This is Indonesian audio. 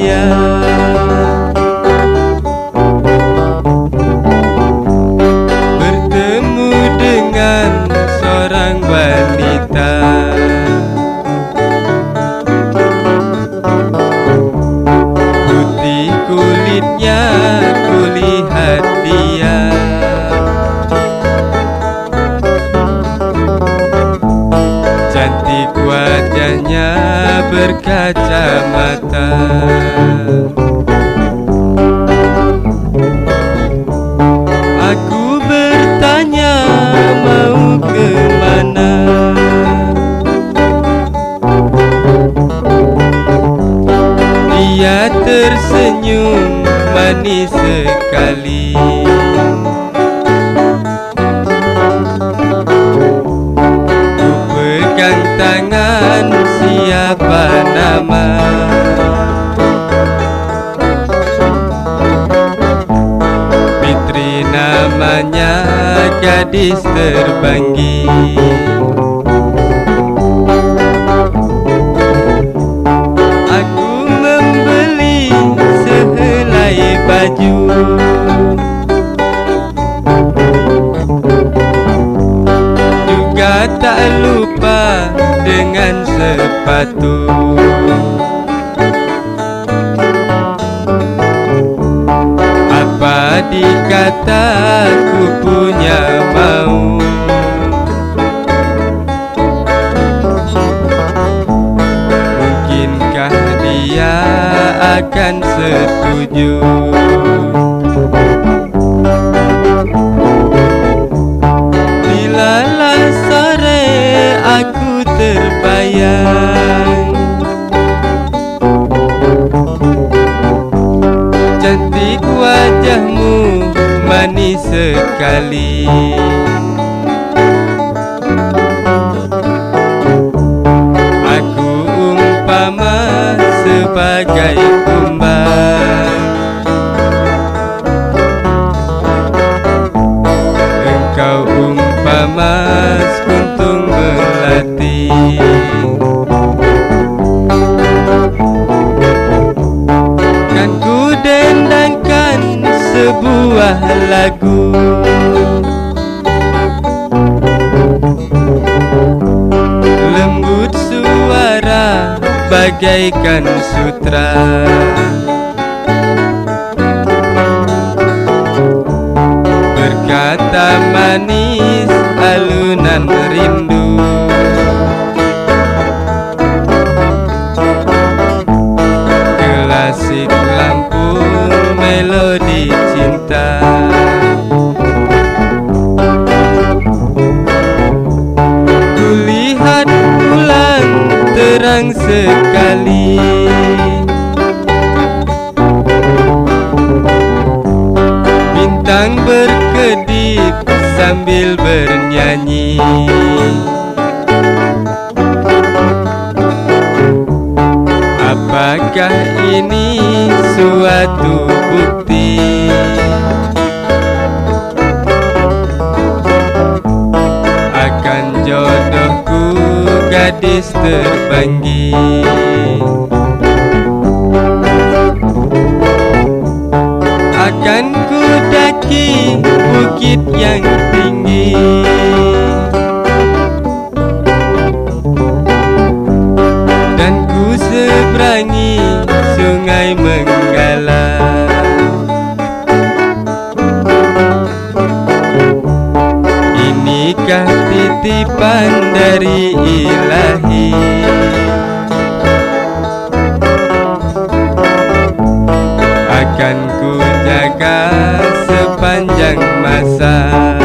saya. Bertemu dengan seorang wanita. Putih kulitnya kulihat dia berkacamata. Aku bertanya mau ke mana Dia tersenyum manis sekali namanya gadis terbanggi sepatu. Apa dikata ku punya mau? Mungkinkah dia akan setuju sekali. Aku umpama sebagai kumbang. Engkau umpama sekuntung melati. Kan ku dendangkan sebuah lagu bagaikan sutra. Berkata manis Bintang berkedip sambil bernyanyi. Apakah ini suatu bukti? Akan jodohku gadis terbanggi daki bukit yang tinggi. Dan ku seberangi sungai Menggala. Inikah titipan dari ilahi? Akan chẳng mà xa.